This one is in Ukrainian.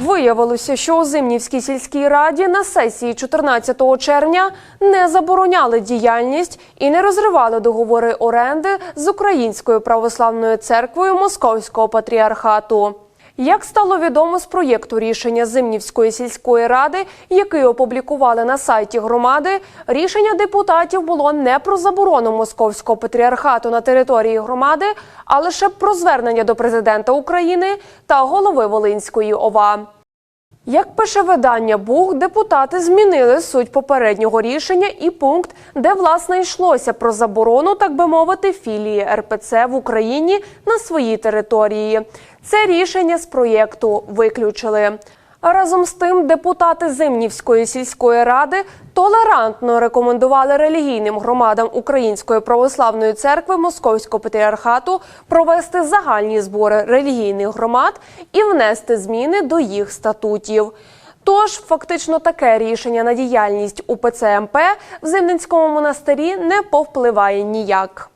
Виявилося, що у Зимнівській сільській раді на сесії 14 червня не забороняли діяльність і не розривали договори оренди з Українською православною церквою Московського патріархату. Як стало відомо з проєкту рішення Зимнівської сільської ради, який опублікували на сайті громади, рішення депутатів було не про заборону московського патріархату на території громади, а лише про звернення до президента України та голови Волинської ОВА. Як пише видання Буг, депутати змінили суть попереднього рішення і пункт, де власне йшлося про заборону, так би мовити, філії РПЦ в Україні на своїй території. Це рішення з проєкту виключили. Разом з тим, депутати Зимнівської сільської ради толерантно рекомендували релігійним громадам Української православної церкви Московського патріархату провести загальні збори релігійних громад і внести зміни до їх статутів. Тож, фактично, таке рішення на діяльність УПЦ МП в Зимницькому монастирі не повпливає ніяк.